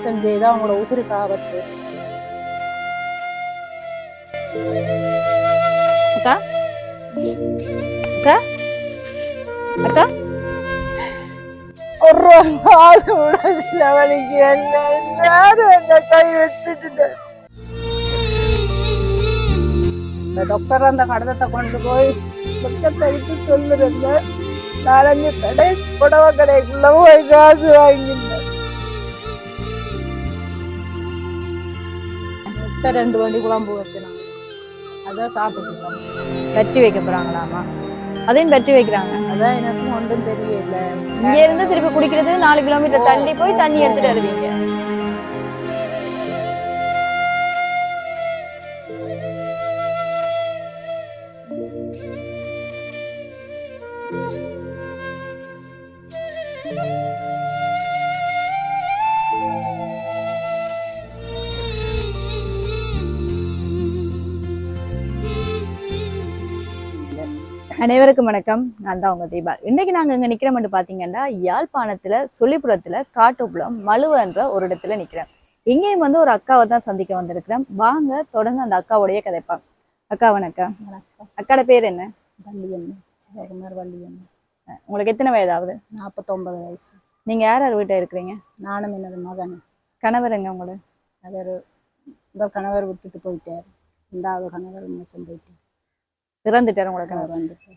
Operation தான் அவங்களோட உசுருக்கு ஆபத்து. அக்கா? அக்கா? அக்கா? ஒரு ரூபா காசு கூட எல்லாரும் அந்த கை விட்டுட்டு இந்த டாக்டர் அந்த கடத்தத்தை கொண்டு போய் பக்கத்தடித்து சொல்லுறதுல நாலஞ்சு கடை புடவை கடைக்குள்ள போய் காசு வாங்கியிருந்தேன். முட்டை ரெண்டு வண்டி குழம்பு வச்சுனாங்க அதான் சாப்பிட்டுருக்கோம் பற்றி வைக்க போறாங்களாமா? அதையும் பற்றி வைக்கிறாங்க. அதான் எனக்கு ஒன்றும் தெரியல. இங்க இருந்து திருப்பி குடிக்கிறது நாலு கிலோமீட்டர் தள்ளி போய் தண்ணி எடுத்துட்டு வருவீங்க. அனைவருக்கும் வணக்கம். நான் தான் உங்க தீபா. இன்னைக்கு நாங்க இங்க நிக்கிறோம்னு பாத்தீங்கன்னா யாழ்ப்பாணத்துல சொல்லிபுரத்துல காட்டுப்புலம் மலுவன்ற ஒரு இடத்துல நிக்கிறேன் இங்கேயும் வந்து ஒரு அக்காவை தான் சந்திக்க வந்திருக்கிறேன் வாங்க தொடர்ந்து அந்த அக்காவுடைய கதைப்பாங்க அக்கா வணக்கம். அக்காட பேர் என்ன? வள்ளியம்மன் சிவகுமார் வள்ளியம்மன் உங்களுக்கு எத்தனை வயதாகுது நாற்பத்தொன்பது வயசு. நீங்க யார் யார் வீட்டை இருக்கிறீங்க? நானும் எனது மகன். கணவருங்க உங்களோட? அவர் இந்த கணவர் விட்டுட்டு போயிட்டார். ரெண்டாவது கணவர் மிச்சம் போயிட்டு இறந்துட்டாரு உங்களோட கணவர் வந்துட்டு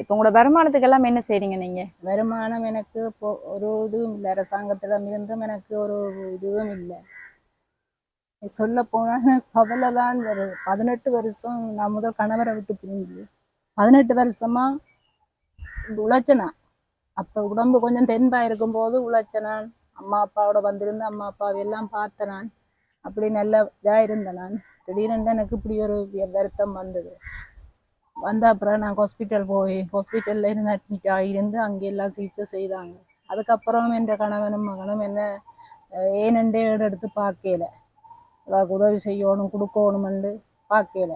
இப்போ உங்களோட வருமானத்துக்கு எல்லாம் என்ன செய்றீங்க நீங்க? வருமானம் எனக்கு இப்போ ஒரு இதுவும் இல்லை. அரசாங்கத்திடம் இருந்தும் எனக்கு ஒரு இதுவும் இல்லை. சொல்ல போனால் கவலை தான் வருது பதினெட்டு வருஷம் நான் முதல் கணவரை விட்டு பிரிஞ்சு பதினெட்டு வருஷமா உழைச்சனா. அப்போ உடம்பு கொஞ்சம் தென்பா இருக்கும்போது உழைச்சனான் அம்மா அப்பாவோட வந்திருந்து அம்மா அப்பாவை எல்லாம் பார்த்த நான். அப்படி நல்ல இதாக இருந்தேன் நான். திடீரென்று எனக்கு இப்படி ஒரு வருத்தம் வந்தது. வந்த அப்புறம் நான் ஹாஸ்பிட்டல் போய் ஹாஸ்பிட்டலில் இருந்து அட்மிட் ஆகியிருந்து அங்கே எல்லாம் சிகிச்சை செய்தாங்க. அதுக்கப்புறம் என் கணவனும் மகனும் என்ன அஹ், எடுத்து பார்க்கல. அவருக்கு உதவி செய்யணும் கொடுக்கணுமெண்டு பார்க்கல.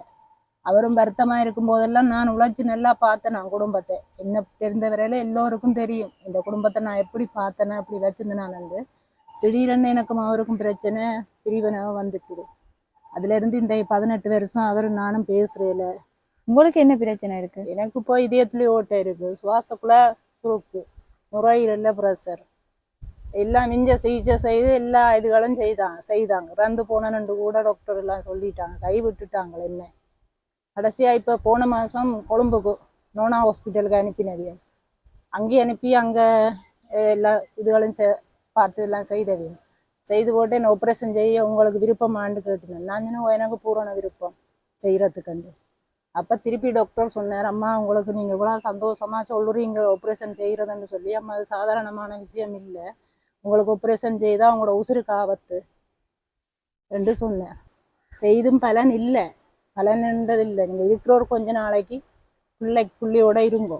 அவரும் வருத்தமாக இருக்கும் போதெல்லாம் நான் உழைச்சி நல்லா பார்த்தேன் நான் குடும்பத்தை. என்ன தெரிந்த வரையில எல்லோருக்கும் தெரியும். இந்த குடும்பத்தை நான் எப்படி பார்த்தேனே அப்படி வச்சிருந்தேன் நான் வந்து திடீரென்னு எனக்கும் அவருக்கும் பிரச்சனை பிரிவினாக வந்துக்குது அதுல இருந்து இந்த பதினெட்டு வருஷம் அவரும் நானும் பேசுறேல. உங்களுக்கு என்ன பிரச்சனை இருக்கு? எனக்கு இப்போ இதயத்துலேயே ஓட்டை இருக்கு. சுவாசக்குள்ள குறுக்கு நுரையீரல்ல ப்ரெஷர் எல்லாம் மிஞ்ச சிகிச்சை செய்து எல்லா இதுகளும் செய்தாங்க செய்தாங்க. இறந்து போனன்னு கூட டாக்டர் எல்லாம் சொல்லிட்டாங்க. கை விட்டுட்டாங்க என்ன? கடைசியா இப்போ போன மாதம் கொழும்புக்கு நோனா ஹாஸ்பிட்டலுக்கு அனுப்பினது. அங்கே அனுப்பி அங்கே எல்லா இதுகளும் செ பார்த்து எல்லாம் செய்தது. செய்து போட்டு என்ன ஆப்ரேஷன் செய்ய உங்களுக்கு விருப்பமான்னு கேட்டுனேன் நான் சொன்னேன் எனக்கு பூரண விருப்பம் செய்கிறதுக்கு அப்போ திருப்பி டாக்டர் சொன்னார் அம்மா உங்களுக்கு நீங்கள் இவ்வளோ சந்தோஷமாக சொல்லுறீங்க ஆப்ரேஷன் செய்கிறதுன்னு சொல்லி. அம்மா அது சாதாரணமான விஷயம் இல்லை. உங்களுக்கு ஆப்ரேஷன் செய்தால் உங்களோட உசுருக்கு ஆபத்து ரெண்டு சொன்னேன் செய்தும் பலன் இல்லை. பலன்ன்றது இல்லை. நீங்கள் இருக்கிறோர் கொஞ்ச நாளைக்கு பிள்ளை புள்ளியோட இருங்கோ.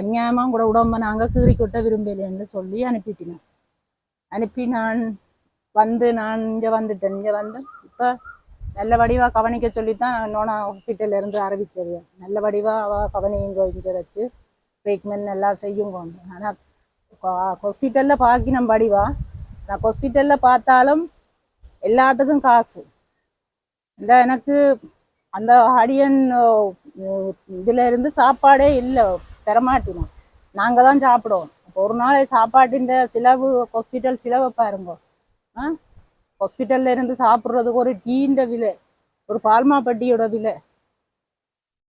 அந்நியாயமாக கூட உடம்ப நாங்கள் கீறி கொட்ட விரும்பலைன்னு சொல்லி அனுப்பிட்டினோம் அனுப்பி நான் வந்து நான் இங்கே வந்துட்டேன். இங்கே வந்து இப்போ நல்ல வடிவாக கவனிக்க சொல்லித்தான் நோனா ஹாஸ்பிட்டல்ல இருந்து ஆரம்பிச்சது. நல்ல வடிவாக அவள் கவனிங்க இங்கே வச்சு ட்ரீட்மெண்ட் எல்லாம் செய்யுங்க ஆனால் ஹாஸ்பிட்டலில் பார்க்கணும் வடிவா நான் ஹாஸ்பிட்டலில் பார்த்தாலும் எல்லாத்துக்கும் காசு. இந்த எனக்கு அந்த ஹடியன் இதுலேருந்து சாப்பாடே இல்லை தரமாட்டினோம் நாங்கள் தான் சாப்பிடுவோம். இப்போ ஒரு நாள் சாப்பாட்டின் சிலவு ஹாஸ்பிட்டல் சிலவை பாருங்க. ஆ? ஹாஸ்பிட்டல்ல இருந்து சாப்பிட்றதுக்கு ஒரு டீன்ற விலை ஒரு பால்மாப்பட்டியோட விலை.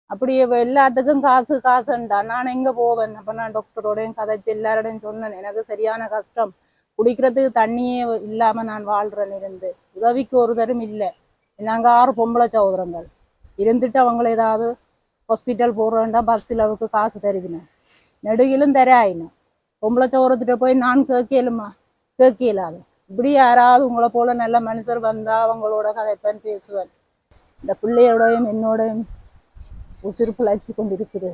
அப்படி எல்லாத்துக்கும் காசு காசுண்டா. நான் எங்க போவேன்? அப்ப நான் டாக்டரோடையும் கதைச்சு எல்லாரோடையும் சொன்னேன். எனக்கு சரியான கஷ்டம். குடிக்கிறதுக்கு தண்ணியே இல்லாம நான் வாழ்றேன் இருந்து. உதவிக்கு ஒரு தரும் இல்லை. நாங்கள் ஆறு பொம்பளை சகோதரங்கள். இருந்துட்டு அவங்கள ஏதாவது ஹாஸ்பிட்டல் போடுறேன்டா பஸ் செலவுக்கு காசு தருவினேன். நெடுகிலும் தராயினேன். பொம்பளை சோரத்துட்டு போய் நான் கேட்கலுமா? கேட்கலாது இப்படி யாராவது உங்களை போல நல்ல மனுஷர் வந்தா அவங்களோட கதைப்பேன் பேசுவேன் இந்த பிள்ளையோடையும் என்னோடையும் உசுறு பிழைச்சி கொண்டிருக்குது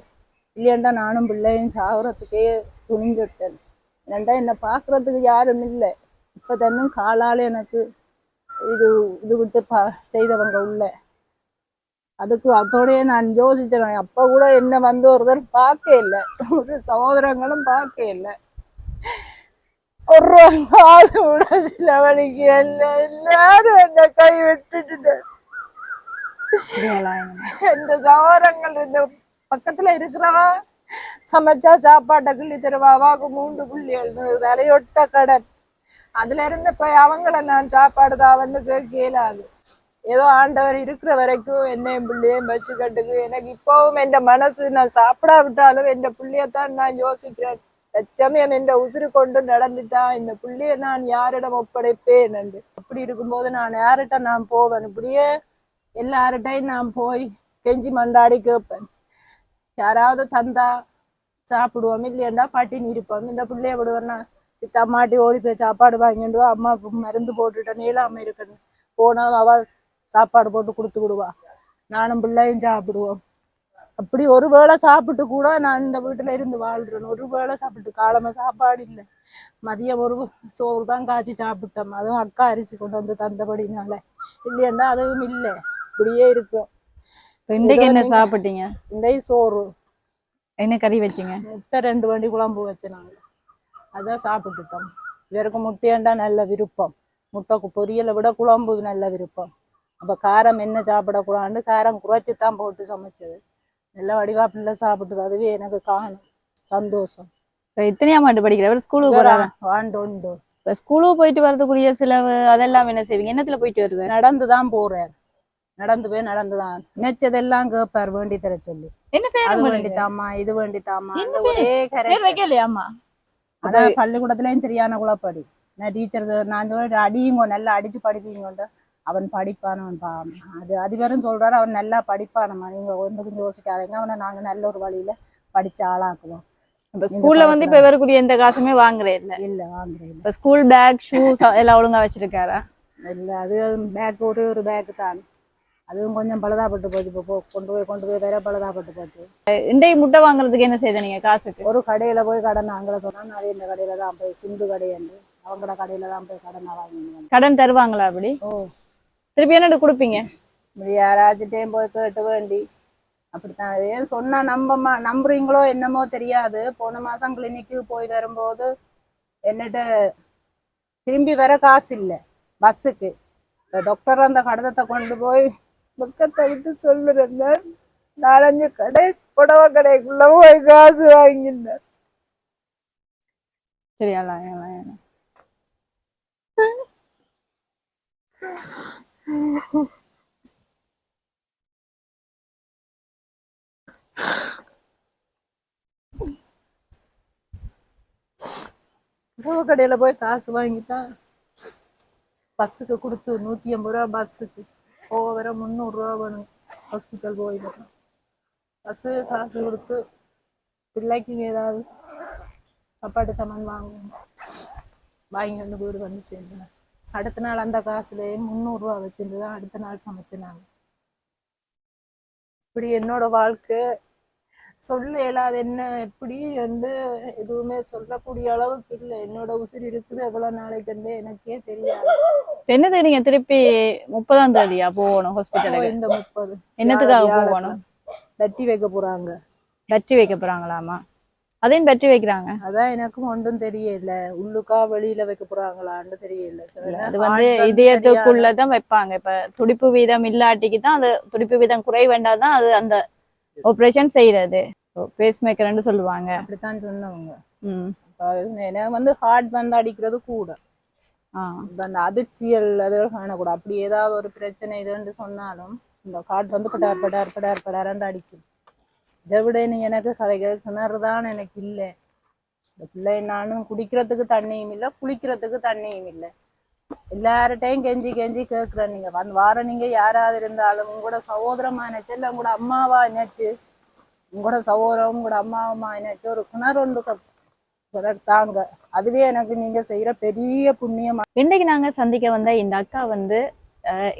இல்லையாண்டா நானும் பிள்ளையும் சாகுறதுக்கே துணிஞ்சுட்டேன் ஏன்டா என்னை பார்க்கறதுக்கு யாரும் இல்லை. இப்போ தன்னும் காலால் எனக்கு இது இது விட்டு பா செய்தவங்க உள்ள. அதுக்கு அதோடய நான் யோசிச்சேன் அப்போ கூட என்ன வந்து ஒருத்தர் பார்க்க இல்லை. ஒரு சகோதரங்களும் பார்க்க இல்லை. ஒரு ரூபா கூட சில மணிக்கு எல்லாம் எல்லாரும் அந்த கை விட்டுட்டு இந்த சகோதரங்கள் இந்த பக்கத்துல இருக்கிறவா சமைச்சா சாப்பாட்டை கிள்ளி தருவாவாக்கு மூன்று புள்ளிகள் தலையொட்ட கடன். அதுல இருந்து போய் அவங்கள நான் சாப்பாடு தான் வந்து இயலாது. ஏதோ ஆண்டவர் இருக்கிற வரைக்கும் என்னையும் பிள்ளையும் வச்சுக்கட்டுக்கு எனக்கு இப்பவும் என் மனசு நான் சாப்பிடாவிட்டாலும் என் பிள்ளையத்தான் நான் யோசிக்கிறேன். தச்சமயம் என் உசுறு கொண்டு நடந்துட்டா இந்த புள்ளைய நான் யாரிடம் ஒப்படைப்பேன் என்று. அப்படி இருக்கும்போது நான் யார்கிட்ட நான் போவேன்? இப்படியே எல்லார்கிட்டையும் நான் போய் கெஞ்சி மண்டாடி கேட்பேன். யாராவது தந்தா சாப்பிடுவோம் இல்லையண்டா பட்டினி இருப்போம். இந்த பிள்ளைய விடுவேன்னா சித்தா மாட்டி ஓடி போய் சாப்பாடு வாங்கிட்டு அம்மா மருந்து போட்டுட்டேன் நீலாம இருக்கணும் போனா அவ சாப்பாடு போட்டு கொடுத்து விடுவா. நானும் பிள்ளையும் சாப்பிடுவோம். அப்படி ஒரு வேளை சாப்பிட்டு கூட நான் இந்த வீட்டுல இருந்து வாழ்றேன். ஒரு வேளை சாப்பிட்டு காலமா சாப்பாடு இல்லை. மதியம் ஒரு சோறு தான் காய்ச்சி சாப்பிட்டோம். அதுவும் அக்கா அரிசி கொண்டு வந்து தந்தபடினால. இல்லையண்டா அதுவும் இல்லை. இப்படியே இருக்கும். இன்றைக்கு என்ன சாப்பிட்டீங்க? இந்த சோறு. என்ன கறி வச்சீங்க? முட்டை ரெண்டு வண்டி குழம்பு வச்சுனாங்க. அதான் சாப்பிட்டுட்டோம். இவருக்கு முட்டையாண்டா நல்ல விருப்பம். முட்டை பொரியலை விட குழம்பு நல்ல விருப்பம். அப்போ காரம் என்ன சாப்பிடக்கூடாது காரம் குறைச்சி தான் போட்டு சமைச்சது. நல்ல வடிவா பிள்ளை சாப்பிட்டது. அதுவே எனக்கு காணும். சந்தோஷம். இப்ப எத்தனையாம் ஆண்டு படிக்கிறவர் ஸ்கூலுக்கு போறாங்க வாண்டு உண்டு இப்ப ஸ்கூலுக்கு போயிட்டு வரதுக்குரிய செலவு அதெல்லாம் என்ன செய்வீங்க? என்னத்துல போயிட்டு வருவேன் நடந்து தான் போறார். நடந்து போய் நடந்து தான் நினைச்சதெல்லாம் கேட்பார் வேண்டி தர சொல்லி. என்ன பேர் அது உங்களுக்கு? வேண்டித்தாமா இது வேண்டித்தாமா என்ன அந்த ஒரே கரை அதான் பள்ளிக்கூடத்துலயும் சரியான குழப்படி நான் டீச்சர் நான் சொல்ல அடியுங்க நல்லா அடிச்சு படிப்பீங்க அவன் படிப்பானவன் பா அது அதிபரும் சொல்றாரு அவன் நல்லா படிப்பானம்மா நீங்க ஒன்றுக்கும் யோசிக்காதீங்க அவனை நாங்க நல்ல ஒரு வழியில படிச்சு ஆளாக்குவோம். இப்ப ஸ்கூல்ல வந்து இப்ப இவருக்குரிய எந்த காசுமே வாங்குறே இல்ல. இல்ல வாங்குறேன் இப்ப ஸ்கூல் பேக் ஷூ எல்லாம் ஒழுங்கா வச்சிருக்காரா? இல்ல அது பேக் ஒரே ஒரு பேக் தான். அதுவும் கொஞ்சம் பழுதாப்பட்டு போச்சு இப்போ கொண்டு போய் கொண்டு போய் வேற பழுதாப்பட்டு போச்சு. இன்றைக்கு முட்டை வாங்குறதுக்கு என்ன செய்த நீங்க காசுக்கு? ஒரு கடையில போய் கடன் நாங்கள சொன்னா நிறைய இந்த கடையில தான் போய் சிந்து கடையண்டு அவங்களோட கடையில தான் போய் கடன் வாங்கினேன் கடன் தருவாங்களா அப்படி? ஓ திருப்பி என்ன கொடுப்பீங்க? இப்படி யாராச்சுட்டையும் போய் கேட்டு வேண்டி. அப்படித்தான். அது ஏன் சொன்னா நம்பமா நம்புறீங்களோ என்னமோ தெரியாது. போன மாசம் கிளினிக்கு போய் வரும்போது என்னட்ட திரும்பி வர காசு இல்லை. பஸ்ஸுக்கு டாக்டர் அந்த கடத்தத்தை கொண்டு போய் பக்கத்தை விட்டு சொல்லுறேங்க நாலஞ்சு கடை புடவை கடைக்குள்ள போய் காசு வாங்கியிருந்தேன். சரியாலா புடவை கடையில போய் காசு வாங்கிட்டா பஸ்ஸுக்கு கொடுத்து நூத்தி ஐம்பது ரூபா பஸ்ஸுக்கு. போக வர முந்நூறுரூவா வேணும். ஹாஸ்பிட்டல் போய் வரணும் பஸ்ஸு காசு கொடுத்து பிள்ளைக்கு ஏதாவது சாப்பாட்டு சாமான் வாங்கணும். வாங்கி வந்து வீடு வந்து சேர்ந்தேன் அடுத்த நாள் அந்த காசுலேயே முந்நூறுரூவா வச்சிருந்து தான் அடுத்த நாள் சமைச்சினாங்க. இப்படி என்னோட வாழ்க்கை சொல்ல இயலாது. என்ன எப்படி வந்து எதுவுமே சொல்லக்கூடிய அளவுக்கு இல்லை. என்னோட உசிர் இருக்குது. எவ்வளவு நாளைக்கு எனக்கே தெரியாது. என்ன தெரியுங்க திருப்பி முப்பதாம் தேதியா போகணும் ஹாஸ்பிட்டலுக்கு இந்த முப்பது. என்னத்துக்காக போகணும்? தட்டி வைக்க போறாங்க. பேட்டரி வைக்க போறாங்களாமா? அதையும் பேட்டரி வைக்கிறாங்க. அதான் எனக்கும் ஒன்றும் தெரியல. உள்ளுக்கா வெளியில வைக்க போறாங்களான்னு தெரியல. அது வந்து இதயத்துக்குள்ளதான் வைப்பாங்க. இப்ப துடிப்பு வீதம் இல்லாட்டிக்கு தான் அது துடிப்பு வீதம் குறை வேண்டாதான் அது அந்த ஆப்ரேஷன் செய்யறது. பேஸ் மேக்கர்னு சொல்லுவாங்க. அப்படித்தான் சொன்னவங்க. எனக்கு வந்து ஹார்ட் வந்து அடிக்கிறது கூட. அந்த அதிர்ச்சியல் அதுகள் காணக்கூடாது அப்படி ஏதாவது ஒரு பிரச்சனை இதுன்னு சொன்னாலும் இந்த ஹார்ட் வந்து படார் படார் படார் படாரண்டு அடிக்கும். இதை விட நீ எனக்கு கதைகள் கிணறு தான் எனக்கு இல்லை. இந்த பிள்ளை நானும் குடிக்கிறதுக்கு தண்ணியும் இல்லை குளிக்கிறதுக்கு தண்ணியும் இல்லை. எல்லார்ட்டையும் கெஞ்சி கெஞ்சி கேட்குறேன். நீங்கள் வந்து வார நீங்கள் யாராவது இருந்தாலும் உங்களோட சகோதரமா நினைச்சு இல்லை உங்களோட அம்மாவா நினைச்சு உங்களோட சகோதரம் உங்களோட அம்மாவுமா என்னாச்சு? ஒரு கிணறு ஒன்று தாங்க அதுவே எனக்கு நீங்க செய்யற பெரிய புண்ணியம். இன்றைக்கு நாங்க சந்திக்க வந்த இந்த அக்கா வந்து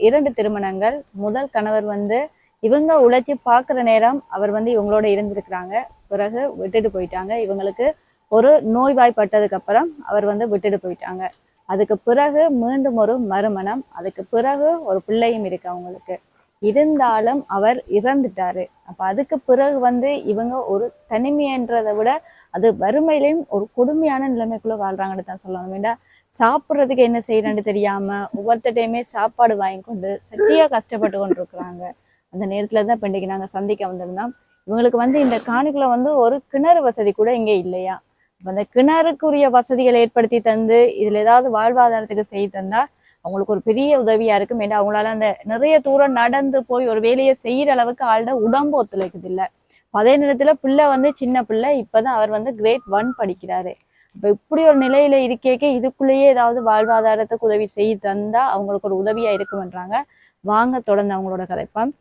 இரண்டு திருமணங்கள். முதல் கணவர் வந்து இவங்க உழைச்சி பார்க்குற நேரம் அவர் வந்து இவங்களோட இருந்திருக்கிறாங்க. பிறகு விட்டுட்டு போயிட்டாங்க. இவங்களுக்கு ஒரு நோய்வாய்ப்பட்டதுக்கு அப்புறம் அவர் வந்து விட்டுட்டு போயிட்டாங்க. அதுக்கு பிறகு மீண்டும் ஒரு மறுமணம். அதுக்கு பிறகு ஒரு பிள்ளையும் இருக்கு அவங்களுக்கு. இருந்தாலும் அவர் இறந்துட்டாரு. அப்ப அதுக்கு பிறகு வந்து இவங்க ஒரு தனிமைன்றதை விட அது வறுமையிலையும் ஒரு கொடுமையான நிலைமைக்குள்ள வாழ்றாங்கன்னு தான் சொல்லணும். ஏண்டா சாப்பிட்றதுக்கு என்ன செய்யறேன்னு தெரியாம ஒவ்வொருத்தட்டையுமே சாப்பாடு வாங்கி கொண்டு சரியா கஷ்டப்பட்டு கொண்டு இருக்கிறாங்க அந்த நேரத்தில் தான் இப்ப நாங்கள் சந்திக்க வந்திருந்தோம். இவங்களுக்கு வந்து இந்த காணிக்குள்ள வந்து ஒரு கிணறு வசதி கூட இங்கே இல்லையா? அந்த கிணறுக்குரிய வசதிகளை ஏற்படுத்தி தந்து இதில் ஏதாவது வாழ்வாதாரத்துக்கு செய்து தந்தால் அவங்களுக்கு ஒரு பெரிய உதவியாக இருக்கும். ஏன்னா அவங்களால அந்த நிறைய தூரம் நடந்து போய் ஒரு வேலையை செய்கிற அளவுக்கு ஆள்கிட்ட உடம்பு ஒத்துழைக்குது இல்லை. அதே நேரத்தில் பிள்ளை வந்து சின்ன பிள்ளை இப்போதான் அவர் வந்து கிரேட் ஒன் படிக்கிறாரு. இப்போ இப்படி ஒரு நிலையில இருக்கேக்கே இதுக்குள்ளேயே ஏதாவது வாழ்வாதாரத்துக்கு உதவி செய்து தந்தா அவங்களுக்கு ஒரு உதவியா இருக்கும்ன்றாங்க. வாங்க தொடர்ந்து அவங்களோட கதைப்பம்.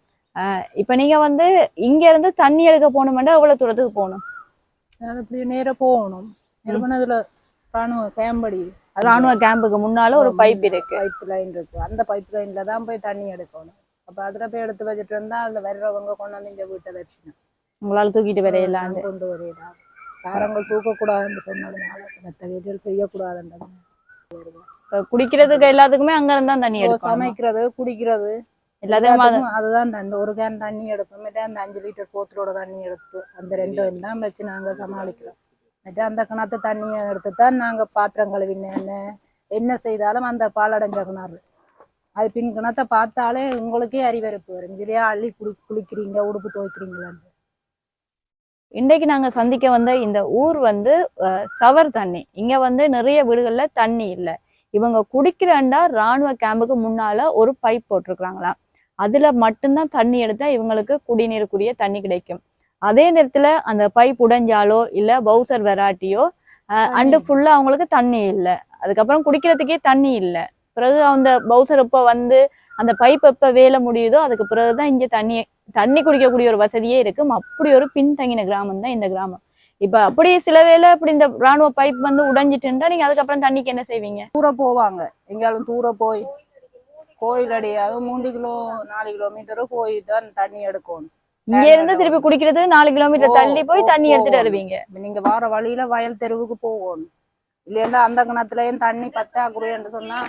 இப்ப நீங்க வந்து இங்க இருந்து தண்ணி எடுக்க போகணுமெண்டா எவ்வளவு தூரத்துக்கு போகணும்? அது அப்படியே நேரா போகணும். நிறுவனத்துல ராணுவ கேம்படி ராணுவ கேம்புக்கு முன்னால ஒரு பைப் இருக்கு. பைப் லைன் இருக்கு. அந்த பைப் லைன்ல தான் போய் தண்ணி எடுக்கணும். அப்ப அதுல போய் எடுத்து வச்சுட்டு இருந்தா அதுல வர்றவங்க கொண்டு வந்து இந்த வீட்டை வச்சுக்கணும். உங்களால தூக்கிட்டு வரையலான்னு நான் கொண்டு வரையடா காரங்கள் தூக்கக்கூடாதுன்னு சொன்னதுனால மற்ற வீட்டில் செய்யக்கூடாதுன்றது குடிக்கிறதுக்கு எல்லாத்துக்குமே அங்க இருந்தா தண்ணி சமைக்கிறது குடிக்கிறது. எல்லாத்துக்கும் அதுதான் அந்த ஒரு கேன் தண்ணி எடுப்போம். அந்த அஞ்சு லிட்டர் போத்தலோட தண்ணி எடுத்து அந்த ரெண்டும் எல்லாம் வச்சு நாங்க சமாளிக்கிறோம். மற்ற அந்த கிணத்து தண்ணியை எடுத்து தான் நாங்க பாத்திரம் கழுவின என்ன என்ன செய்தாலும் அந்த பாலடைஞ்ச கிணறு அது பின் கிணத்தை பார்த்தாலே உங்களுக்கே அறிவறுப்பு வரும். இதுலயே அள்ளி குளி குளிக்கிறீங்க உடுப்பு துவைக்கிறீங்களான்னு இன்றைக்கு நாங்க சந்திக்க வந்த இந்த ஊர் வந்து சவர் தண்ணி. இங்க வந்து நிறைய வீடுகள்ல தண்ணி இல்ல. இவங்க குடிக்கிறண்டா ராணுவ கேம்புக்கு முன்னால ஒரு பைப் போட்டிருக்கிறாங்களாம். அதுல மட்டும்தான் தண்ணி எடுத்தா இவங்களுக்கு குடிநீருக்குரிய தண்ணி கிடைக்கும். அதே நேரத்துல அந்த பைப் உடைஞ்சாலோ இல்ல பவுசர் வெராட்டியோ அண்டு ஃபுல்லா அவங்களுக்கு தண்ணி இல்ல. அதுக்கப்புறம் குடிக்கிறதுக்கே தண்ணி இல்ல. பிறகு அந்த பவுசர் எப்ப வந்து அந்த பைப் எப்ப வேலை முடியுதோ அதுக்கு பிறகுதான் இங்க தண்ணி தண்ணி குடிக்கக்கூடிய ஒரு வசதியே இருக்கும் அப்படி ஒரு பின்தங்கின கிராமம் தான் இந்த கிராமம். இப்ப அப்படி சில வேளை இப்படி இந்த ராணுவ பைப் வந்து உடைஞ்சிட்டுண்டா நீங்க அதுக்கப்புறம் தண்ணிக்கு என்ன செய்வீங்க? தூர போவாங்க. எங்கேயாலும் தூர போய் கோயில் அடியாக மூன்று கிலோ நாலு கிலோமீட்டரும் போய் தான் தண்ணி எடுக்கணும். இங்க இருந்து திருப்பி குடிக்கிறது நாலு கிலோமீட்டர் தள்ளி போய் தண்ணி எடுத்துட்டு. வருவீங்க. நீங்க வார வழியில வயல் தெருவுக்கு போகணும். இல்லையா அந்த கிணத்துலயும் தண்ணி பத்தாக்குறைன்னு சொன்னா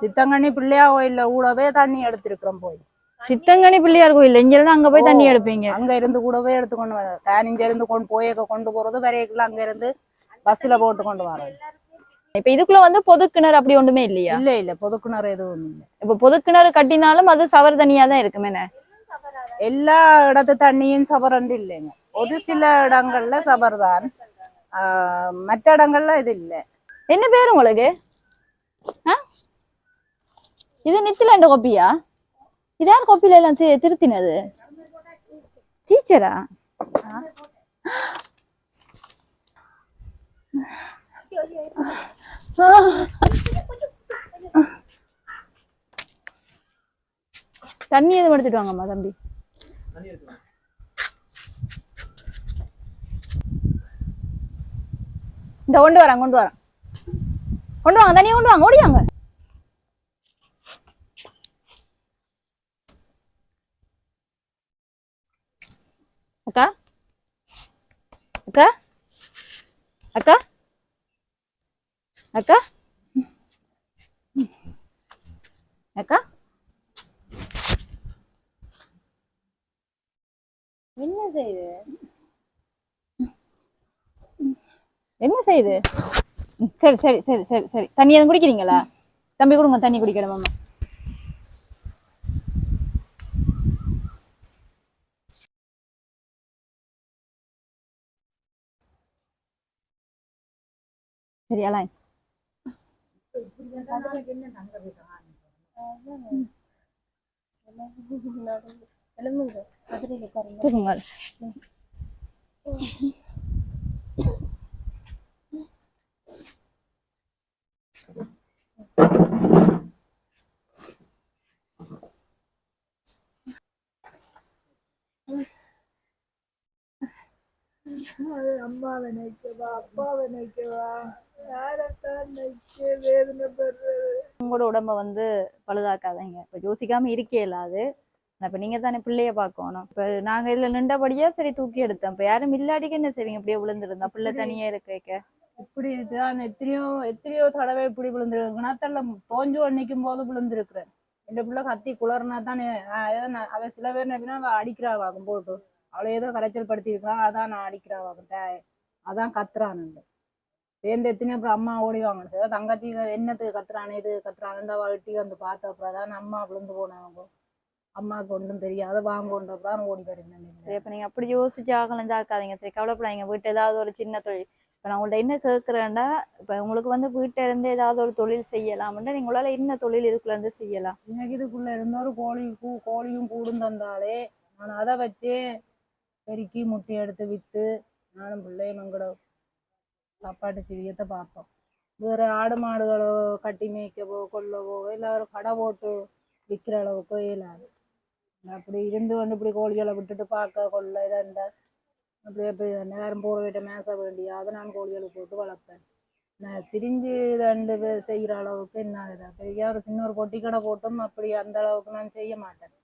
சித்தங்கண்ணி பிள்ளையா கோயில்ல கூடவே தண்ணி எடுத்திருக்கிறோம் போய். சித்தங்கனி பிள்ளையார் கோயில் இங்க இருந்து அங்க போய் தண்ணி. எடுப்பீங்க. அங்க இருந்து கூடவே எடுத்துக்கொண்டு வர தேனிஞ்ச இருந்து கொண்டு போயக்க கொண்டு போறது வரையக்குள்ள அங்க இருந்து பஸ்ல போட்டு கொண்டு வரோம் இப்ப இதுக்குள்ள வந்து பொது கிணறு அப்படி ஒண்ணுமே இல்லையா? இல்ல இல்ல பொதுக்குணர் எதுவும் இல்லை. இப்ப பொது கிணறு கட்டினாலும் அது சவர் தண்ணியா தான் இருக்குமே எல்லா இடத்து தண்ணியும் சபரண்டு இல்லைங்க. ஒரு சில இடங்கள்ல சபர் தான் ஆஹ் மற்ற இடங்கள்ல இது இல்லை. என்ன பேர் உங்களுக்கு? இது நித்திலாண்ட கோப்பியா? இதான் கோப்பில எல்லாம் திருத்தினது? டீச்சரா? தண்ணி எதுவும் எடுத்துட்டு வாங்கம்மா தம்பி. இந்த கொண்டு வரேன் கொண்டு வரேன். கொண்டு வாங்க தண்ணியை கொண்டு வாங்க ஓடியாங்க. அக்கா? அக்கா? அக்கா? அக்கா? அக்கா? என்ன செய்யுது என்ன செய்யுது சரி சரி சரி சரி சரி. தண்ணி எதுவும் குடிக்கிறீங்களா? தம்பி கொடுங்க தண்ணி குடிக்கணும் மாமா. சரி தூக்குங்க அம்மாவை நினைக்கவா அப்பாவை நினைக்கவா? உங்களோட உடம்ப வந்து பழுதாக்காதீங்க. இப்போ யோசிக்காம இருக்கே இல்லாது இப்போ நீங்க தானே பிள்ளைய பார்க்கணும். இப்போ நாங்க இதுல நின்றபடியா சரி தூக்கி எடுத்தோம் இப்போ யாரும் இல்லாட்டிக்கு என்ன செய்வீங்க? அப்படியே விழுந்திருந்தா பிள்ளை தனியா இருக்க இப்படி இதுதான். எத்தனையோ எத்தனையோ தடவை இப்படி விழுந்திருக்கு கிணத்துல தோஞ்சு நிற்கும் போது விழுந்திருக்கிறேன். என் பிள்ளை கத்தி குளர்னா தானே அவ சில பேர் எப்படின்னா அவ அடிக்கிறாவாகும் போட்டு. அவளை ஏதோ கரைச்சல் படுத்தி இருக்கான் அதான் நான் அடிக்கிறாவாகும். அதான் கத்துறானுண்டு சேர்ந்து எத்தனையோ அப்புறம் அம்மா ஓடி வாங்க சார் தங்கச்சி என்னத்துக்கு கத்துறானே இது கத்துறானுண்டு வெட்டி வந்து பார்த்த அப்புறம் தான் அம்மா விழுந்து போனவங்க அம்மாவுக்கு ஒன்றும் தெரியாது வாங்க அப்புறம் ஓடி சரி வருந்தேன் அப்ப நீங்க அப்படி யோசிச்சு ஆகலாம் ஆக்காதீங்க சரி கவலைப்படாதீங்க. வீட்டு ஏதாவது ஒரு சின்ன தொழில். இப்ப நான் உங்கள்ட்ட என்ன கேட்கறேன்டா இப்ப உங்களுக்கு வந்து வீட்டுல இருந்து ஏதாவது ஒரு தொழில் செய்யலாம்னா நீங்க உங்களால என்ன தொழில் இதுக்குள்ள இருந்து செய்யலாம்? எனக்கு இதுக்குள்ள இருந்த ஒரு கோழி கூ கோழியும் கூடும் தந்தாலே நான் அதை வச்சே பெருக்கி முட்டை எடுத்து விற்று நானும் பிள்ளையும் எங்களோட சாப்பாட்டு சிவியத்தை பார்ப்போம் வேறு ஆடு மாடுகளோ கட்டி மேய்க்கவோ கொள்ளவோ இல்லை ஒரு கடை போட்டு விற்கிற அளவுக்கோ இயலாது. அப்படி இருந்து கொண்டு இப்படி கோழிகளை விட்டுட்டு பார்க்க கொள்ள இதாக இருந்தால் அப்படியே போய் நேரம் போகிற வீட்டை மேச வேண்டிய அதை நான் கோழிகளை போட்டு வளர்ப்பேன். நான் திரிஞ்சு ரெண்டு பேர் செய்கிற அளவுக்கு என்ன இதாக பெரிய ஒரு சின்ன ஒரு பொட்டி கடை போட்டும் அப்படி அந்த அளவுக்கு நான் செய்ய மாட்டேன்.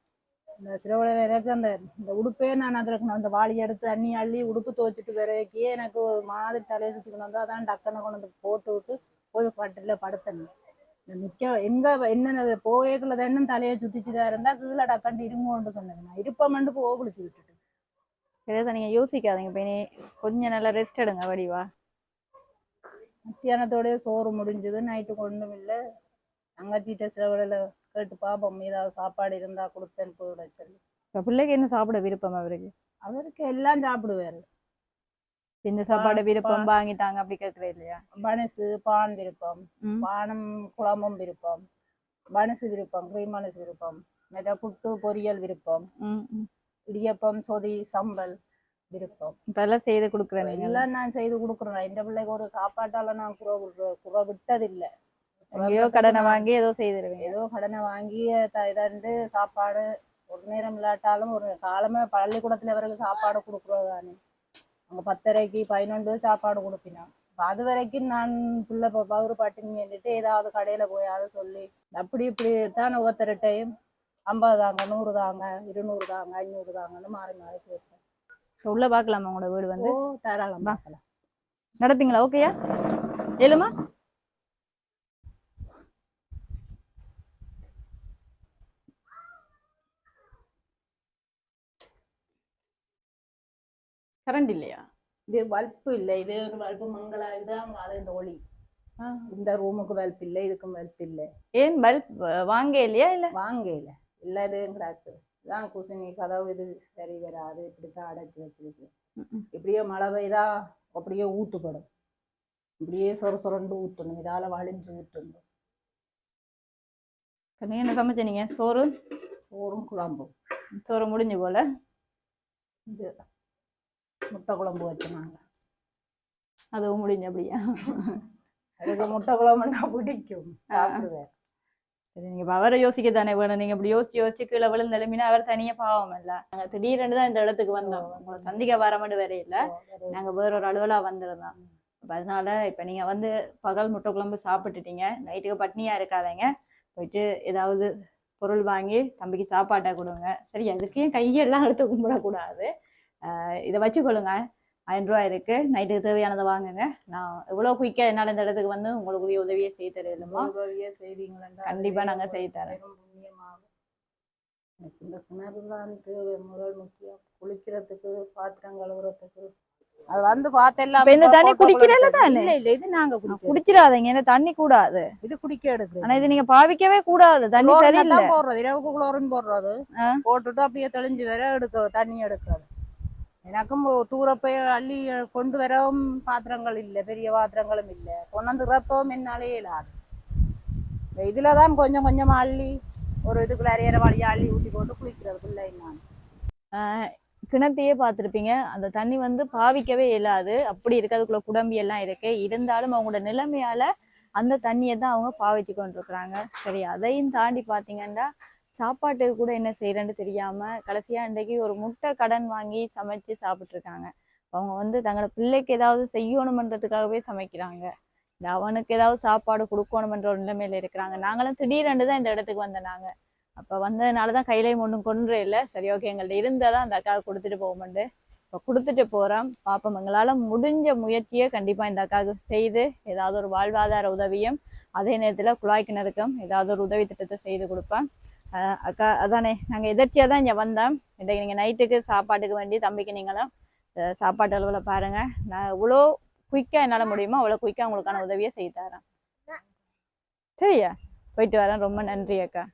இந்த சிறுவளவு எனக்கு அந்த இந்த உடுப்பே நான் அதில் அந்த வாளி எடுத்து தண்ணி அள்ளி உடுப்பு துவைச்சிட்டு பிறக்கே எனக்கு ஒரு மாதிரி தலையை சுற்றிக்கணும் வந்தால் அதான் டக்குன்னு கொண்டு வந்து போட்டு விட்டு போய் பட்டில் படுத்தணும் இந்த நிற்க எங்கே என்னென்ன போயக்குள்ள தான் தலையை சுற்றிச்சுதான் இருந்தால் கீழே டக்கண்டு இருங்கோன்னு சொன்னது நான் இருப்பமெண்டு போக குளிச்சு விட்டுட்டு. சரிதா நீங்கள் யோசிக்காதீங்க இப்போ நீ கொஞ்சம் நல்லா ரெஸ்ட் எடுங்க வடிவா மத்தியானத்தோடய சோறு முடிஞ்சது நைட்டு ஒன்றும் இல்லை. தங்கச்சிட்ட சில கேட்டு பார்ப்போம் ஏதாவது சாப்பாடு இருந்தால் கொடுத்தேன் போட சொல்லி இப்ப பிள்ளைக்கு என்ன சாப்பிட விருப்பம் அவருக்கு? அவருக்கு எல்லாம் சாப்பிடுவாரு. இந்த சாப்பாடு விருப்பம் வாங்கிட்டாங்க அப்படி கேட்கறது இல்லையா? பனசு பான் விருப்பம். பானம் குழம்பும் விருப்பம். பனசு விருப்பம் கிரீம் பனசு விருப்பம். மற்ற புட்டு பொரியல் விருப்பம். இடியப்பம் சொதி சம்பல் விருப்பம். இப்ப எல்லாம் செய்து கொடுக்குறேன் எல்லாம் நான் செய்து கொடுக்குறேன். இந்த பிள்ளைக்கு ஒரு சாப்பாட்டால நான் குறை குறை விட்டதில்லை. எங்கேயோ கடனை வாங்கி ஏதோ செய்திருவீங்க ஏதோ கடனை வாங்கி த- இதாண்டு சாப்பாடு ஒரு நேரம் இல்லாட்டாலும் ஒரு காலமே பள்ளிக்கூடத்துல அவருக்கு சாப்பாடு கொடுக்குறது தானே. அங்க பத்தரைக்கு பதினொன்று சாப்பாடு கொடுப்பினான். அது வரைக்கும் நான் பிள்ளை ப- பகுறு பட்டினி வேண்டிட்டு ஏதாவது கடையில போயாவது சொல்லி அப்படி இப்படி தான் ஒவ்வொருத்தர்கிட்டையும் ஐம்பது தாங்க நூறு தாங்க இருநூறு தாங்க ஐநூறு தாங்கன்னு மாறி மாறி கேட்பேன் இப்ப உள்ள பாக்கலாமா உங்களோட வீடு வந்து? தாராளம் பார்க்கலாம் நடப்பீங்களா ஓகேயா? ஏழுமா கரண்ட் இல்லையா? இது வல்ப்பு இல்லை. இது ஒரு வல்ப்பு மங்களா இதுதான் அது இந்த ஒளி. இந்த ரூமுக்கு வல்ப்பு இல்லை இதுக்கும் வல்ப்பு இல்லை. ஏன் பல்ப் வாங்க இல்லையா இல்ல? வாங்கல எல்லா இதுவும் கிடக்கு இதான் குசினி கதவு இது சரி வராது. இப்படித்தான் அடைச்சி வச்சிருக்கு. இப்படியே மழை பெய்தா அப்படியே ஊத்துப்படும் இப்படியே சொர சொரண்டு ஊற்றணும் இதால வழிஞ்சு ஊற்றணும் நீங்க என்ன சமைச்சீங்க சோறு? சோறும் குழம்பும். சோறு முடிஞ்சு போல? இது. முட்டை குழம்பு வச்சுனாங்க. அதுவும் முடிஞ்சு அப்படியா அதுக்கு முட்டை குழம்புன்னா பிடிக்கும். சாப்பிடுவேன். சரி நீங்க இப்ப அவரை யோசிக்க தானே வேணும். நீங்க இப்படி யோசிச்சு யோசிச்சு கீழே விழுந்து எழுப்பினா அவர் தனியா பாவம் இல்ல. நாங்க திடீர்னு தான் இந்த இடத்துக்கு வந்தோம். உங்களை சந்திக்க வர மட்டும் வேற இல்ல. நாங்க வேற ஒரு அலுவலா வந்திருந்தோம். அப்ப அதனால இப்ப நீங்க வந்து பகல் முட்டை குழம்பு சாப்பிட்டுட்டீங்க. நைட்டுக்கு பட்னியா இருக்காதீங்க. போயிட்டு ஏதாவது பொருள் வாங்கி தம்பிக்கு சாப்பாட்டை கொடுங்க. சரி அதுக்கும் கையெல்லாம் எடுத்து கும்பிடக்கூடாது. இதை வச்சுக்கொள்ளுங்க. ஆயிரம் ரூபாய் இருக்கு. நைட்டுக்கு தேவையானதை வாங்குங்க. நான் எவ்வளவு குயிக்கா என்னால இந்த இடத்துக்கு வந்து உங்களுக்குரிய உதவியை செய்து தருமா உதவியே செய்தீங்களா கண்டிப்பா நாங்க செய்து தரேன். எனக்கு இந்த கிணறு தான் தேவை முதல் முக்கியம். குளிக்கிறதுக்கு பாத்திரம் கழுவுறதுக்கு. அது வந்து பார்த்தெல்லாம் இந்த தண்ணி குடிக்கிறதுல தானே? இல்ல இல்ல இது நாங்க குடிச்சிடாதீங்க. ஏன்னா தண்ணி கூடாது. இது குடிக்க எடுக்கிறோம் ஆனா இது நீங்க பாவிக்கவே கூடாது. தண்ணி சரியில்லை. போடுறது. இரவுக்கு குளோரின் போடுறது. போட்டுட்டு அப்படியே தெளிஞ்சு வர எடுக்கிறது தண்ணி எடுக்கிறது. எனக்கும் தூர போய் அள்ளி கொண்டு வரவும் பாத்திரங்கள் இல்லை பெரிய பாத்திரங்களும் இல்லை. கொண்டாந்து இறப்பவும் என்னாலே இல்லாது இதில் தான் கொஞ்சம் கொஞ்சமா அள்ளி ஒரு இதுக்குள்ள அரையிற வழியாக அள்ளி ஊற்றி போட்டு குளிக்கிறதுக்குள்ளே நான். கிணத்தையே பார்த்துருப்பீங்க. அந்த தண்ணி வந்து பாவிக்கவே இயலாது. அப்படி இருக்கு அதுக்குள்ள குடம்பி எல்லாம் இருக்கு. இருந்தாலும் அவங்களோட நிலைமையால அந்த தண்ணியை தான் அவங்க பாவிச்சு கொண்டு இருக்கிறாங்க சரி அதையும் தாண்டி பாத்தீங்கன்னா சாப்பாட்டுக்கு கூட என்ன செய்யறேன்னு தெரியாம கடைசியா இன்றைக்கு ஒரு முட்டை கடன் வாங்கி சமைச்சு சாப்பிட்ருக்காங்க அவங்க வந்து தங்களோட பிள்ளைக்கு ஏதாவது செய்யணுமன்றதுக்காகவே சமைக்கிறாங்க. இந்த அவனுக்கு ஏதாவது சாப்பாடு கொடுக்கணுமன்ற ஒரு நிலைமையில இருக்கிறாங்க. நாங்களும் திடீரென்று தான் இந்த இடத்துக்கு வந்தனாங்க. அப்ப வந்ததுனால தான் கையிலையும் ஒன்றும் கொன்று இல்லை. சரி ஓகே எங்கள்கிட்ட இருந்தால் தான் அந்த அக்காவுக்கு கொடுத்துட்டு போகும்போண்டு இப்போ கொடுத்துட்டு போகிறோம் பாப்போம் எங்களால் முடிஞ்ச முயற்சியை கண்டிப்பாக இந்த அக்காவுக்கு செய்து ஏதாவது ஒரு வாழ்வாதார உதவியும் அதே நேரத்தில் குழாய் கிணறுக்கும் ஏதாவது ஒரு உதவி திட்டத்தை செய்து கொடுப்பேன். அக்கா அதானே. நாங்கள் எதர்ச்சியாக தான் இங்கே வந்தோம். இன்றைக்கு நீங்கள் நைட்டுக்கு சாப்பாட்டுக்கு வேண்டி தம்பிக்கு நீங்களும் சாப்பாட்டு அளவில் பாருங்கள் நான் இவ்வளோ குயிக்காக என்னால் முடியுமோ அவ்வளோ குயிக்காக உங்களுக்கான உதவியை செய்து தரேன். சரியா? போயிட்டு வரேன். ரொம்ப நன்றி அக்கா.